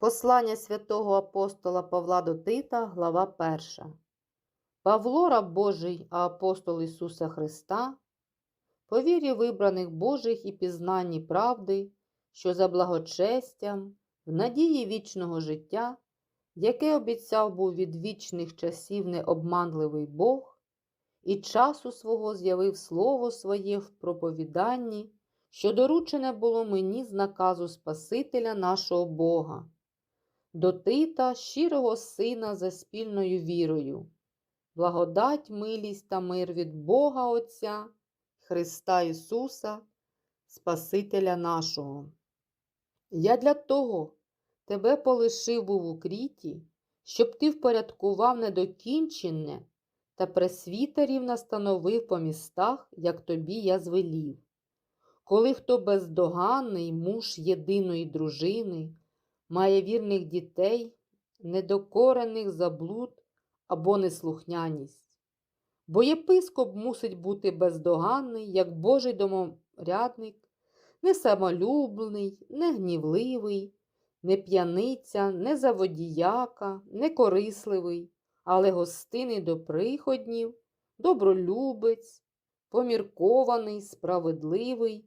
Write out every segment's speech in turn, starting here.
Послання святого апостола Павла до Тита, глава 1. Павло, раб Божий, а апостол Ісуса Христа, по вірі вибраних Божих і пізнанні правди, що за благочестям, в надії вічного життя, яке обіцяв був від вічних часів необманливий Бог, і часу свого з'явив Слово своє в проповіданні, що доручене було мені з наказу Спасителя нашого Бога до Тита, щирого сина за спільною вірою, благодать, милість та мир від Бога Отця, Христа Ісуса, Спасителя нашого. Я для того тебе полишив у кріті, щоб ти впорядкував недокінчене та пресвітерів настановив по містах, як тобі я звелів. Коли хто бездоганний муж єдиної дружини, має вірних дітей, недокорених заблуд або неслухняність. Бо єпископ мусить бути бездоганний, як Божий доморядник, не самолюбний, не гнівливий, не п'яниця, не заводіяка, не корисливий, але гостинний до приходнів, добролюбець, поміркований, справедливий,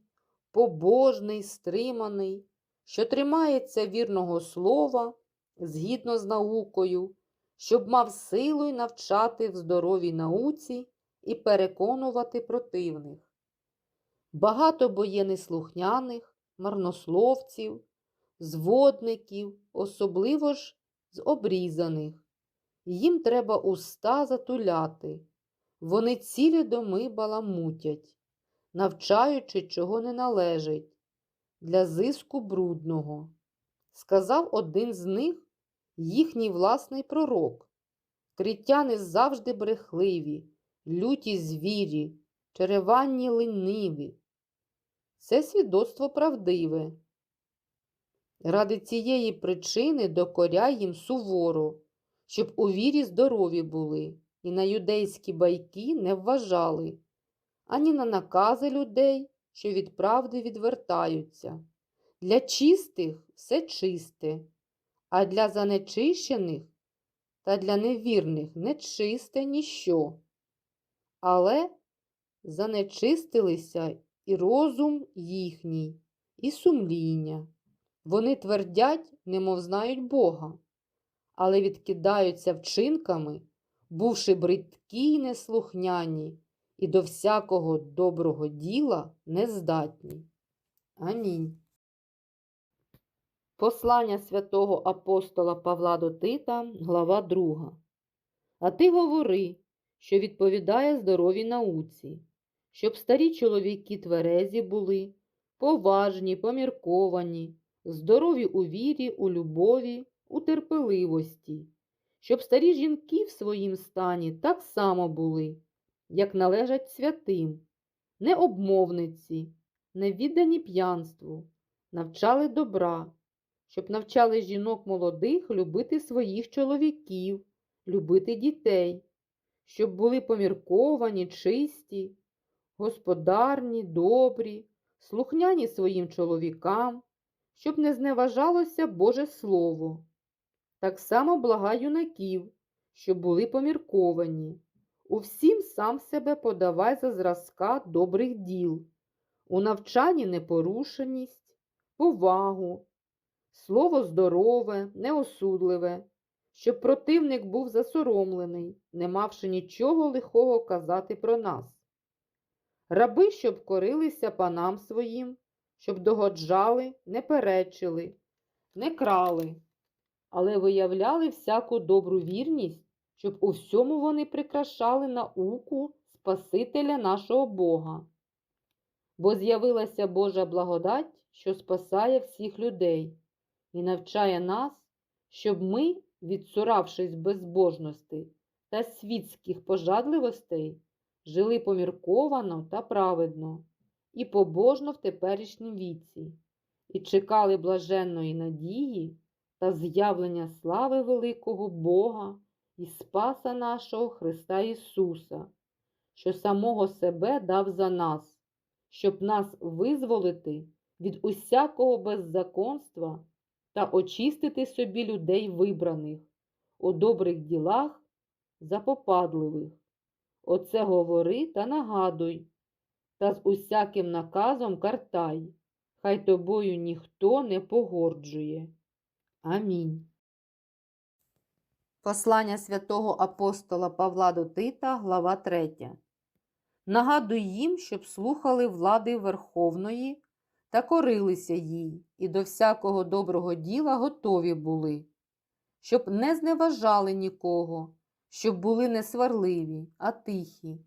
побожний, стриманий що тримається вірного слова згідно з наукою, щоб мав силу й навчати в здоровій науці і переконувати противних. Багато бо є неслухняних, марнословців, зводників, особливо ж з обрізаних. Їм треба уста затуляти. Вони цілі доми баламутять, навчаючи, чого не належить для зиску брудного. Сказав один з них їхній власний пророк. Критяни завжди брехливі, люті звірі, череванні лениві. Це свідоцтво правдиве. Ради цієї причини докоряй їм суворо, щоб у вірі здорові були і на юдейські байки не вважали, ані на накази людей, що від правди відвертаються. Для чистих все чисте, а для занечищених та для невірних нечисте ніщо. Але занечистилися і розум їхній, і сумління. Вони твердять, немов знають Бога, але відкидаються вчинками, бувши бридкі й неслухняні, і до всякого доброго діла нездатні. Амінь. Послання святого апостола Павла до Тита, глава 2. А ти говори, що відповідає здоровій науці, щоб старі чоловіки тверезі були, поважні, помірковані, здорові у вірі, у любові, у терпеливості, щоб старі жінки в своїм стані так само були, як належать святим, не обмовниці, не віддані п'янству, навчали добра щоб навчали жінок молодих любити своїх чоловіків, любити дітей, щоб були помірковані, чисті, господарні, добрі, слухняні своїм чоловікам, щоб не зневажалося Боже Слово. Так само блага юнаків, щоб були помірковані. У всім сам себе подавай за зразка добрих діл, у навчанні непорушеність, повагу, слово здорове, неосудливе, щоб противник був засоромлений, не мавши нічого лихого казати про нас. Раби, щоб корилися панам своїм, щоб догоджали, не перечили, не крали, але виявляли всяку добру вірність, щоб у всьому вони прикрашали науку Спасителя нашого Бога. Бо з'явилася Божа благодать, що спасає всіх людей і навчає нас, щоб ми, відсуравшись безбожностей та світських пожадливостей, жили помірковано та праведно і побожно в теперішнім віці, і чекали блаженної надії та з'явлення слави великого Бога і Спаса нашого Христа Ісуса, що самого себе дав за нас, щоб нас визволити від усякого беззаконства та очистити собі людей вибраних, у добрих ділах запопадливих. Оце говори та нагадуй, та з усяким наказом картай, хай тобою ніхто не погорджує. Амінь. Послання святого апостола Павла до Тита, глава 3. Нагадуй їм, щоб слухали влади Верховної та корилися їй, і до всякого доброго діла готові були, щоб не зневажали нікого, щоб були не сварливі, а тихі,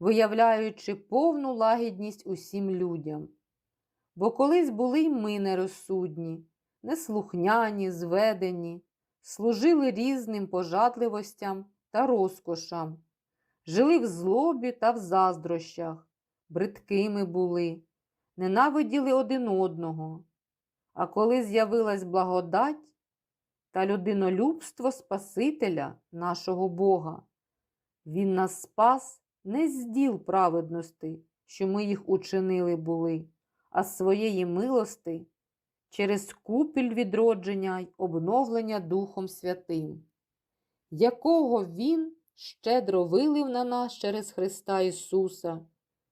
виявляючи повну лагідність усім людям. Бо колись були й ми нерозсудні, неслухняні, зведені, служили різним пожадливостям та розкошам, жили в злобі та в заздрощах, бридкими були, ненавиділи один одного. А коли з'явилась благодать та людинолюбство Спасителя нашого Бога, Він нас спас не з діл праведності, що ми їх учинили були, а з своєї милости через купіль відродження й обновлення Духом Святим, якого Він щедро вилив на нас через Христа Ісуса,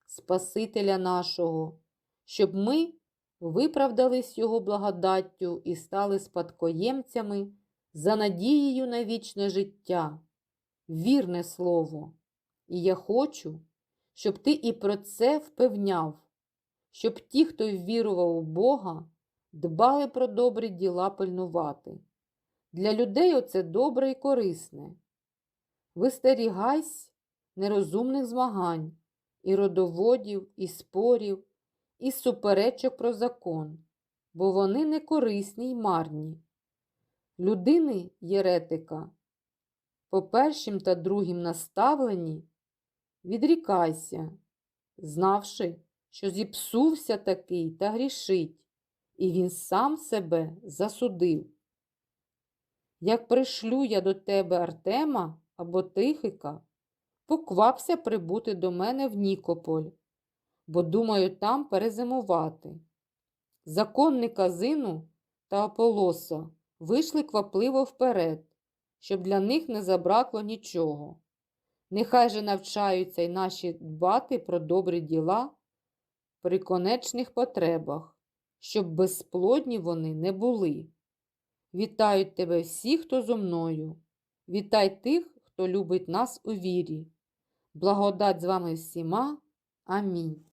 Спасителя нашого, щоб ми виправдались Його благодаттю і стали спадкоємцями за надією на вічне життя, вірне слово. І я хочу, щоб ти і про це впевняв, щоб ті, хто ввірував у Бога, дбали про добрі діла пильнувати. Для людей оце добре і корисне. Вистерігайсь нерозумних змагань, і родоводів, і спорів, і суперечок про закон, бо вони не корисні й марні. Людини єретика, по першим та другим наставленні відрікайся, знавши, що зіпсувся такий та грішить, і він сам себе засудив. Як пришлю я до тебе Артема або Тихика, поквапся прибути до мене в Нікополь, бо думаю там перезимувати. Законника Зину та Аполоса вийшли квапливо вперед, щоб для них не забракло нічого. Нехай же навчаються й наші дбати про добрі діла при конечних потребах, щоб безплодні вони не були. Вітають тебе всі, хто зо мною. Вітай тих, хто любить нас у вірі. Благодать з вами всіма. Амінь.